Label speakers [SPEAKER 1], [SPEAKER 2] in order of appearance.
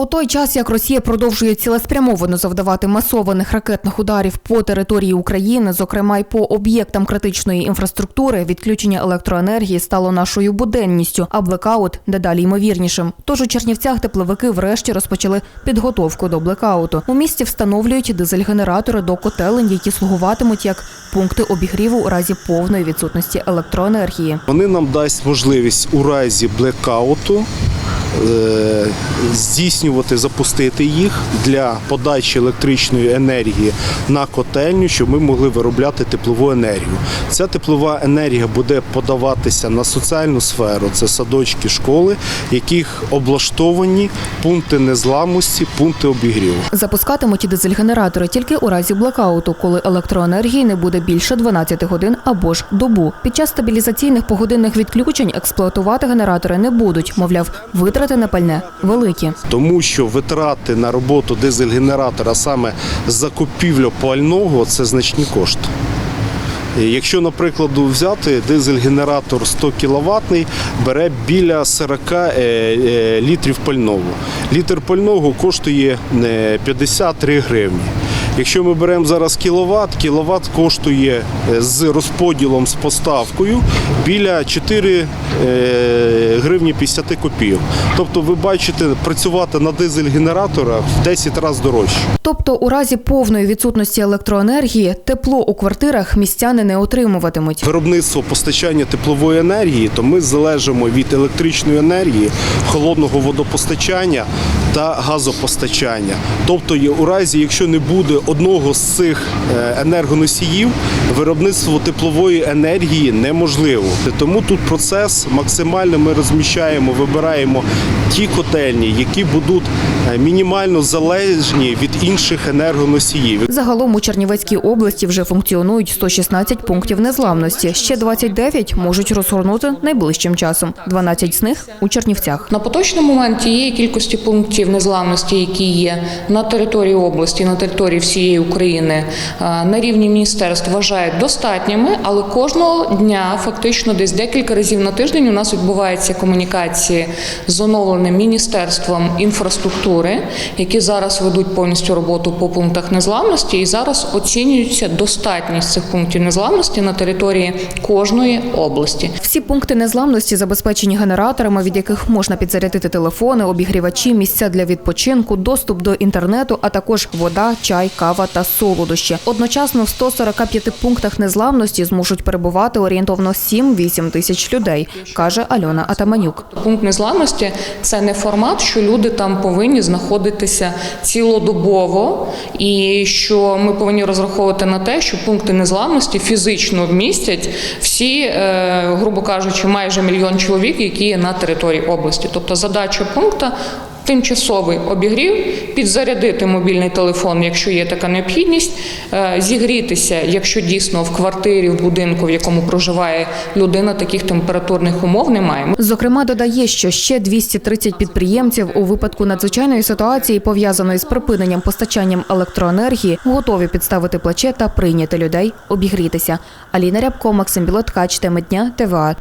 [SPEAKER 1] У той час, як Росія продовжує цілеспрямовано завдавати масованих ракетних ударів по території України, зокрема й по об'єктам критичної інфраструктури, відключення електроенергії стало нашою буденністю, а блекаут дедалі ймовірнішим. Тож у Чернівцях тепловики врешті розпочали підготовку до блекауту. У місті встановлюють дизель-генератори до котелень, які слугуватимуть як пункти обігріву у разі повної відсутності електроенергії.
[SPEAKER 2] Вони нам дасть можливість у разі блекауту здійснювати, запустити їх для подачі електричної енергії на котельню, щоб ми могли виробляти теплову енергію. Ця теплова енергія буде подаватися на соціальну сферу, це садочки, школи, яких облаштовані пункти незламності, пункти обігріву.
[SPEAKER 1] Запускатимуть дизель-генератори тільки у разі блекауту, коли електроенергії не буде більше 12 годин або ж добу. Під час стабілізаційних погодинних відключень експлуатувати генератори не будуть. Мовляв, витрати на пальне великі.
[SPEAKER 2] Тому що витрати на роботу дизель-генератора саме закупівлю пального це значні кошти. Якщо, наприклад, взяти дизель-генератор 100 кВт, бере біля 40 е, е, літрів пального. Літр пального коштує е, 53 гривні. Якщо ми беремо зараз кіловат, кіловат коштує е, з розподілом з поставкою біля 4 е, гривні 50 копійок. Тобто, ви бачите, працювати на дизель-генераторах в 10 разів дорожче.
[SPEAKER 1] Тобто, у разі повної відсутності електроенергії тепло у квартирах містяни не отримуватимуть.
[SPEAKER 2] Виробництво постачання теплової енергії, то ми залежимо від електричної енергії, холодного водопостачання та газопостачання. Тобто, у разі, якщо не буде одного з цих е, енергоносіїв, виробництво теплової енергії неможливо. Тому тут процес максимально ми розміщаємо, вибираємо ті котельні, які будуть е, мінімально залежні від інших енергоносіїв.
[SPEAKER 1] Загалом у Чернівецькій області вже функціонують 116 пунктів незламності. Ще 29 можуть розгорнути найближчим часом. 12 з них у Чернівцях.
[SPEAKER 3] На поточний момент тієї кількості пунктів незламності, які є на території області, на території всієї України, е, на рівні міністерств вважають достатніми, але кожного дня, фактично, десь декілька разів на тиждень у нас відбуваються комунікації з оновленим міністерством інфраструктури, які зараз ведуть повністю роботу по пунктах незламності, і зараз оцінюється достатність цих пунктів незламності на території кожної області.
[SPEAKER 1] Всі пункти незламності забезпечені генераторами, від яких можна підзарядити телефони, обігрівачі, місця для відпочинку, доступ до інтернету, а також вода, чай, кава та солодощі. Одночасно в 145 пунктах незламності зможуть перебувати орієнтовно 7-8 тисяч людей, каже Альона Атаманюк.
[SPEAKER 3] Пункт незламності це не формат, що люди там повинні знаходитися цілодобово, і що ми повинні розраховувати на те, що пункти незламності фізично вмістять всі, е, грубо кажучи, майже мільйон чоловік, які є на території області. Тобто задача пункту. Тимчасовий обігрів, підзарядити мобільний телефон, якщо є така необхідність, е, зігрітися, якщо дійсно в квартирі, в будинку, в якому проживає людина, таких температурних умов немає.
[SPEAKER 1] Зокрема, додає, що ще 230 підприємців у випадку надзвичайної ситуації, пов'язаної з припиненням постачанням електроенергії, готові підставити плече та прийняти людей обігрітися. Аліна Рябко, Максим Білоткач, теми дня, ТВА.